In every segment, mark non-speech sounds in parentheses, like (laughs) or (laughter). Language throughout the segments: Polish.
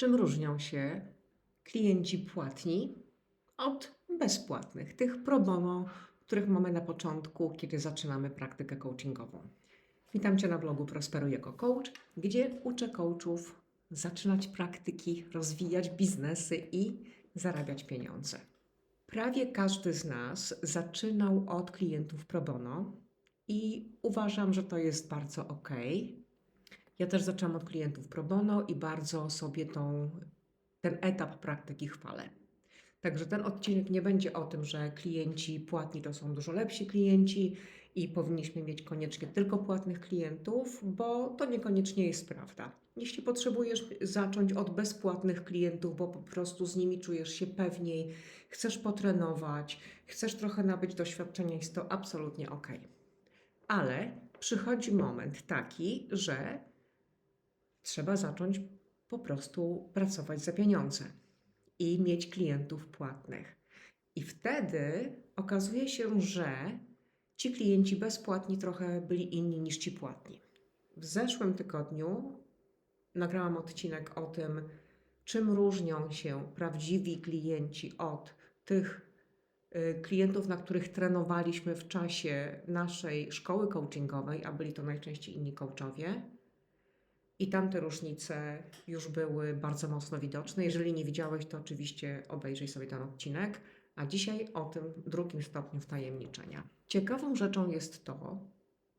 Czym różnią się klienci płatni od bezpłatnych, tych pro bono, których mamy na początku, kiedy zaczynamy praktykę coachingową? Witam Cię na blogu Prosperuj jako coach, gdzie uczę coachów zaczynać praktyki, rozwijać biznesy i zarabiać pieniądze. Prawie każdy z nas zaczynał od klientów pro bono i uważam, że to jest bardzo ok. Ja też zaczęłam od klientów pro bono i bardzo sobie tą, ten etap praktyki chwalę. Także ten odcinek nie będzie o tym, że klienci płatni to są dużo lepsi klienci i powinniśmy mieć koniecznie tylko płatnych klientów, bo to niekoniecznie jest prawda. Jeśli potrzebujesz zacząć od bezpłatnych klientów, bo po prostu z nimi czujesz się pewniej, chcesz potrenować, chcesz trochę nabyć doświadczenia, jest to absolutnie ok. Ale przychodzi moment taki, że trzeba zacząć po prostu pracować za pieniądze i mieć klientów płatnych. I wtedy okazuje się, że ci klienci bezpłatni trochę byli inni niż ci płatni. W zeszłym tygodniu nagrałam odcinek o tym, czym różnią się prawdziwi klienci od tych y, klientów, na których trenowaliśmy w czasie naszej szkoły coachingowej, a byli to najczęściej inni coachowie. I tamte różnice już były bardzo mocno widoczne. Jeżeli nie widziałeś, to oczywiście obejrzyj sobie ten odcinek. A dzisiaj o tym drugim stopniu wtajemniczenia. Ciekawą rzeczą jest to,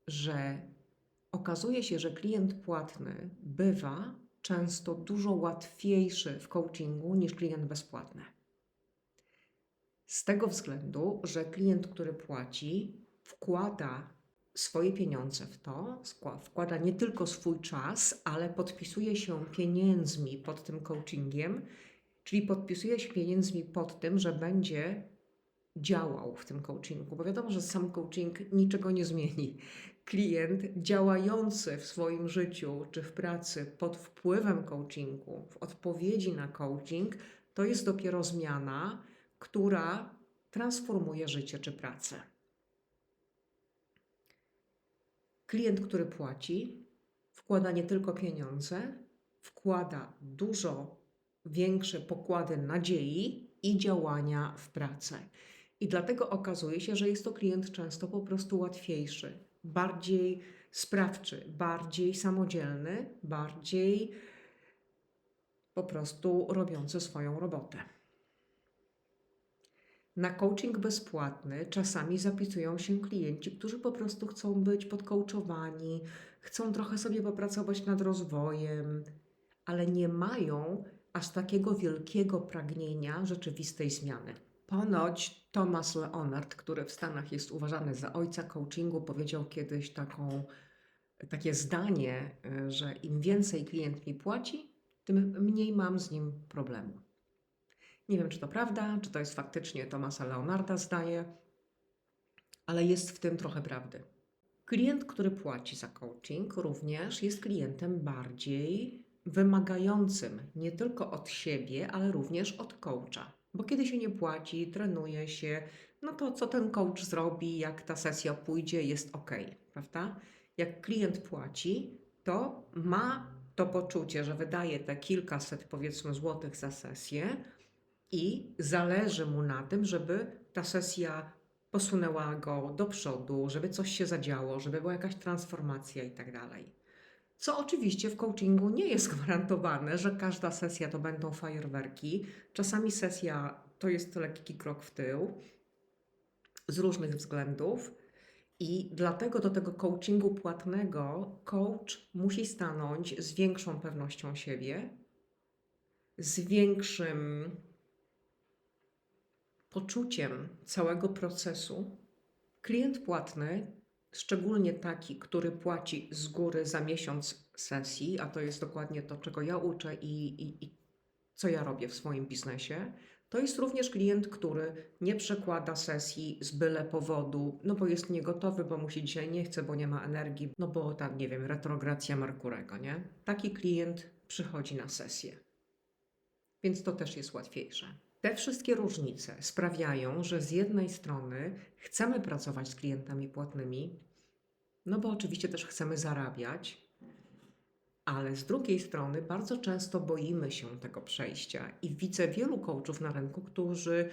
że okazuje się, że klient płatny bywa często dużo łatwiejszy w coachingu niż klient bezpłatny. Z tego względu, że klient, który płaci, wkłada swoje pieniądze w to, wkłada nie tylko swój czas, ale podpisuje się pieniędzmi pod tym coachingiem, czyli podpisuje się pieniędzmi pod tym, że będzie działał w tym coachingu, bo wiadomo, że sam coaching niczego nie zmieni. Klient działający w swoim życiu czy w pracy pod wpływem coachingu, w odpowiedzi na coaching, to jest dopiero zmiana, która transformuje życie czy pracę. Klient, który płaci, wkłada nie tylko pieniądze, wkłada dużo większe pokłady nadziei i działania w pracę. I dlatego okazuje się, że jest to klient często po prostu łatwiejszy, bardziej sprawczy, bardziej samodzielny, bardziej po prostu robiący swoją robotę. Na coaching bezpłatny czasami zapisują się klienci, którzy po prostu chcą być podcoachowani, chcą trochę sobie popracować nad rozwojem, ale nie mają aż takiego wielkiego pragnienia rzeczywistej zmiany. Ponoć Thomas Leonard, który w Stanach jest uważany za ojca coachingu, powiedział kiedyś taką, takie zdanie, że im więcej klient mi płaci, tym mniej mam z nim problemu. Nie wiem, czy to prawda, czy to jest faktycznie Thomasa Leonarda zdaje, ale jest w tym trochę prawdy. Klient, który płaci za coaching, również jest klientem bardziej wymagającym nie tylko od siebie, ale również od coacha. Bo kiedy się nie płaci, trenuje się, no to co ten coach zrobi, jak ta sesja pójdzie, jest ok, prawda? Jak klient płaci, to ma to poczucie, że wydaje te kilkaset, powiedzmy, złotych za sesję i zależy mu na tym, żeby ta sesja posunęła go do przodu, żeby coś się zadziało, żeby była jakaś transformacja i tak dalej. Co oczywiście w coachingu nie jest (laughs) gwarantowane, że każda sesja to będą fajerwerki. Czasami sesja to jest lekki krok w tył z różnych względów. I dlatego do tego coachingu płatnego coach musi stanąć z większą pewnością siebie, z większym poczuciem całego procesu. Klient płatny szczególnie taki, który płaci z góry za miesiąc sesji, a to jest dokładnie to, czego ja uczę i, i, i co ja robię w swoim biznesie, to jest również klient, który nie przekłada sesji z byle powodu, no bo jest niegotowy, bo musi dzisiaj nie chce, bo nie ma energii, no bo tak, nie wiem, retrogracja Merkurego, nie? Taki klient przychodzi na sesję. Więc to też jest łatwiejsze. Te wszystkie różnice sprawiają, że z jednej strony chcemy pracować z klientami płatnymi, no bo oczywiście też chcemy zarabiać, Ale z drugiej strony bardzo często boimy się tego przejścia i widzę wielu coachów na rynku, którzy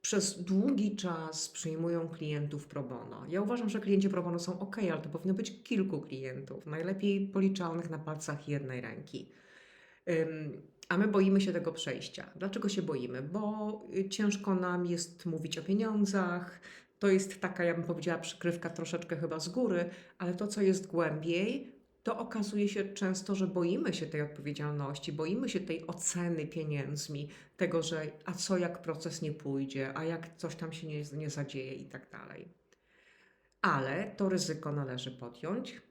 przez długi czas przyjmują klientów pro bono. Ja uważam, że klienci pro bono są ok, ale to powinno być kilku klientów, najlepiej policzalnych na palcach jednej ręki. A my boimy się tego przejścia. Dlaczego się boimy? Bo y, ciężko nam jest mówić o pieniądzach. To jest taka, ja bym powiedziała, przykrywka troszeczkę chyba z góry, ale to, co jest głębiej, to okazuje się często, że boimy się tej odpowiedzialności, boimy się tej oceny pieniędzmi, tego, że a co jak proces nie pójdzie, a jak coś tam się nie, nie zadzieje i tak dalej. Ale to ryzyko należy podjąć,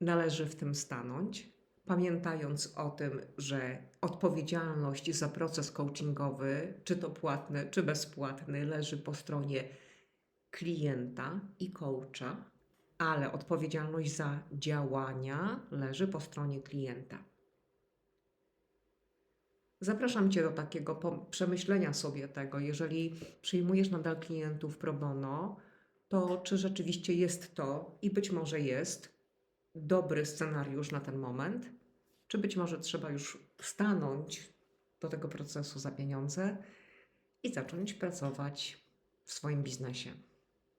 należy w tym stanąć, pamiętając o tym, że odpowiedzialność za proces coachingowy, czy to płatny, czy bezpłatny, leży po stronie klienta i coacha, ale odpowiedzialność za działania leży po stronie klienta. Zapraszam Cię do takiego przemyślenia sobie tego, jeżeli przyjmujesz nadal klientów pro bono, to czy rzeczywiście jest to i być może jest dobry scenariusz na ten moment, czy być może trzeba już stanąć do tego procesu za pieniądze i zacząć pracować w swoim biznesie.